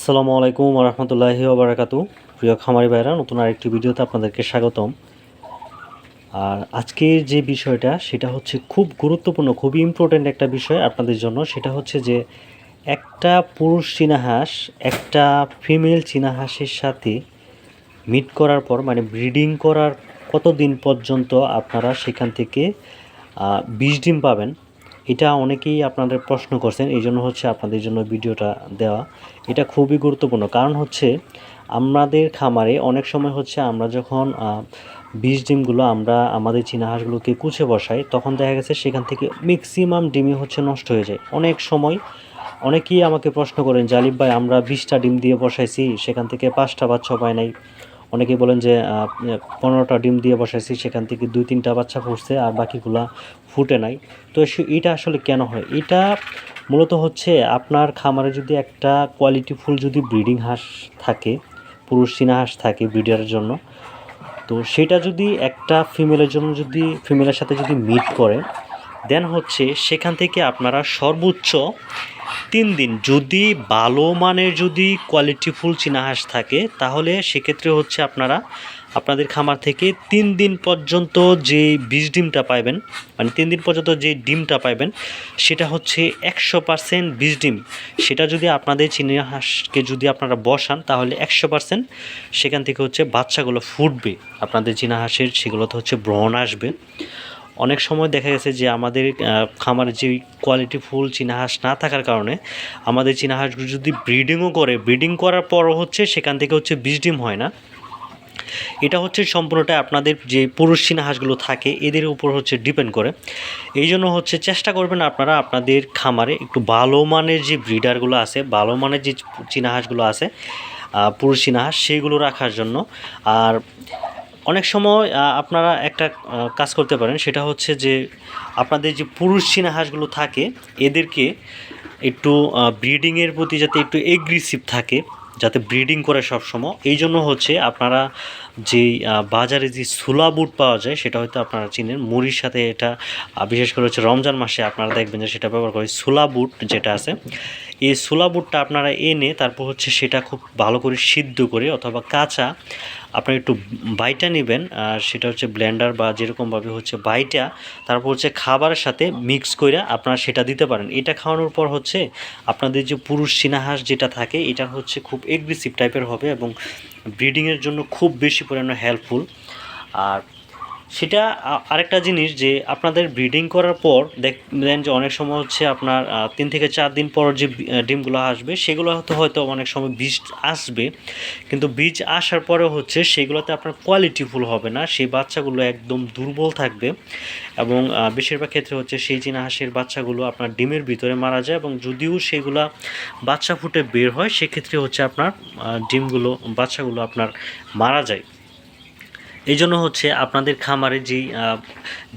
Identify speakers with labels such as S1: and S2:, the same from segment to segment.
S1: আসসালামু আলাইকুম রহমতুল্লাহি ওবরাকাতু। প্রিয় খামারি ভাইরা নতুন আরেকটি ভিডিওতে আপনাদেরকে স্বাগতম। আর আজকের যে বিষয়টা, সেটা হচ্ছে খুব গুরুত্বপূর্ণ, খুবই ইম্পর্ট্যান্ট একটা বিষয় আপনাদের জন্য। সেটা হচ্ছে যে, একটা পুরুষ চীনা হাঁস একটা ফিমেল চীনা হাঁসের সাথে মিট করার পর মানে ব্রিডিং করার কতদিন পর্যন্ত আপনারা সেখান থেকে বিষ ডিম পাবেন এটা অনেকেই আপনাদের প্রশ্ন করছেন, এই জন্য হচ্ছে আপনাদের জন্য ভিডিওটা দেওয়া। এটা খুবই গুরুত্বপূর্ণ। কারণ হচ্ছে আমাদের খামারে অনেক সময় হচ্ছে আমরা যখন বীজ ডিমগুলো আমরা আমাদের চীনা হাঁসগুলোকে কুচে বসাই, তখন দেখা গেছে সেখান থেকে ম্যাক্সিমাম ডিমই হচ্ছে নষ্ট হয়ে যায়। অনেক সময় অনেকেই আমাকে প্রশ্ন করেন জালিব ভাই, আমরা বিশটা ডিম দিয়ে বসাইছি, সেখান থেকে পাঁচটা বাচ্চা পায় নাই। অনেকেই বলেন যে পনেরোটা ডিম দিয়ে বসাইছি, সেখান থেকে দুই তিনটা বাচ্চা ফুটছে আর বাকিগুলা ফুটে নাই। তো এটা আসলে কেন হয়? এটা মূলত হচ্ছে আপনার খামারে যদি একটা কোয়ালিটি ফুল যদি ব্রিডিং হাঁস থাকে, পুরুষ চীনা হাঁস থাকে ব্রিডারের জন্য, তো সেটা যদি একটা ফিমেলের জন্য যদি ফিমেলের সাথে যদি মিট করে দেন হচ্ছে সেখান থেকে আপনারা সর্বোচ্চ তিন দিন। যদি ভালো মানের যদি কোয়ালিটিফুল চীনা হাঁস থাকে, তাহলে সেক্ষেত্রে হচ্ছে আপনারা, আপনাদের খামার থেকে তিন দিন পর্যন্ত যে বীজ ডিমটা পাইবেন মানে তিন দিন পর্যন্ত যে ডিমটা পাইবেন, সেটা হচ্ছে একশো পার্সেন্ট বীজ ডিম। সেটা যদি আপনাদের চীনা হাঁসকে যদি আপনারা বসান, তাহলে একশো পার্সেন্ট। সেখান থেকে হচ্ছে বাচ্চাগুলো ফুটবে। আপনাদের চীনা হাঁসের সেগুলোতে হচ্ছে ব্রণ আসবে। অনেক সময় দেখা গেছে যে আমাদের খামারে যে কোয়ালিটি ফুল চীনা হাঁস না থাকার কারণে আমাদের চীনা হাঁসগুলো যদি ব্রিডিংও করে ব্রিডিং করার পরও হচ্ছে সেখান থেকে হচ্ছে বীজ ডিম হয় না। এটা হচ্ছে সম্পূর্ণটা আপনাদের যে পুরুষ চীনা হাঁসগুলো থাকে, এদের উপর হচ্ছে ডিপেন্ড করে। এই জন্য হচ্ছে চেষ্টা করবেন আপনারা আপনাদের খামারে একটু ভালো মানের যে ব্রিডারগুলো আছে, ভালো মানের যে চীনা হাঁসগুলো আছে পুরুষ চীনাহাঁস, সেইগুলো রাখার জন্য। আর অনেক সময় আপনারা একটা কাজ করতে পারেন সেটা হচ্ছে যে আপনাদের যে পুরুষ চীনা হাঁসগুলো থাকে এদেরকে একটু ব্রিডিংয়ের প্রতি যাতে একটু এগ্রেসিভ থাকে যাতে ব্রিডিং করে সবসময়। এই জন্য হচ্ছে আপনারা আহ, বাজারে যে সুলা বুট পাওয়া যায় সেটা হয়তো আপনারা চিনেন। মুড়ির সাথে এটা বিশেষ করে হচ্ছে রমজান মাসে আপনারা দেখবেন যে সেটা ব্যবহার করে সুলা বুট যেটা আছে। এই সুলা বুটটা আপনারা এনে তারপর হচ্ছে সেটা খুব ভালো করে সিদ্ধ করে অথবা কাঁচা আপনারা একটু বাইটা নেবেন, আর সেটা হচ্ছে ব্লেন্ডার বা যেরকমভাবে হচ্ছে বাইটা, তারপর হচ্ছে খাবারের সাথে মিক্স করে আপনারা সেটা দিতে পারেন। এটা খাওয়ানোর পর হচ্ছে আপনাদের যে পুরুষ সিনাহাস যেটা থাকে, এটা হচ্ছে খুব এগ্রেসিভ টাইপের হবে এবং ব্রিডিংয়ের জন্য খুব বেশি পরিমাণে হেল্পফুল আর সেটা আরেকটা জিনিস যে আপনাদের ব্রিডিং করার পর দেখবেন যে অনেক সময় হচ্ছে আপনার তিন থেকে চার দিন পর যে ডিমগুলো আসবে, সেগুলো হয়তো হয়তো অনেক সময় বীজ আসবে। কিন্তু বীজ আসার পরে হচ্ছে সেগুলোতে আপনার কোয়ালিটিফুল হবে না, সেই বাচ্চাগুলো একদম দুর্বল থাকবে। এবং বেশিরভাগ ক্ষেত্রে হচ্ছে সেই চীনা হাঁসের বাচ্চাগুলো আপনার ডিমের ভিতরে মারা যায় এবং যদিও সেগুলা বাচ্চা ফুটে বের হয়, সেক্ষেত্রে হচ্ছে আপনার ডিমগুলো, বাচ্চাগুলো আপনার মারা যায়। এই জন্য হচ্ছে আপনাদের খামারে যেই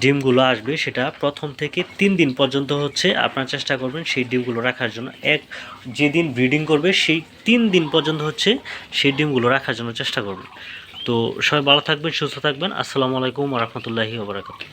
S1: ডিমগুলো আসবে, সেটা প্রথম থেকে তিন দিন পর্যন্ত হচ্ছে আপনার চেষ্টা করবেন সেই ডিমগুলো রাখার জন্য। এক, যেদিন ব্রিডিং করবে, সেই তিন দিন পর্যন্ত হচ্ছে সেই ডিমগুলো রাখার জন্য চেষ্টা করবেন। তো সবাই ভালো থাকবেন, সুস্থ থাকবেন। আসসালামু আলাইকুম রহমতুল্লাহি ওবরাকাতুহ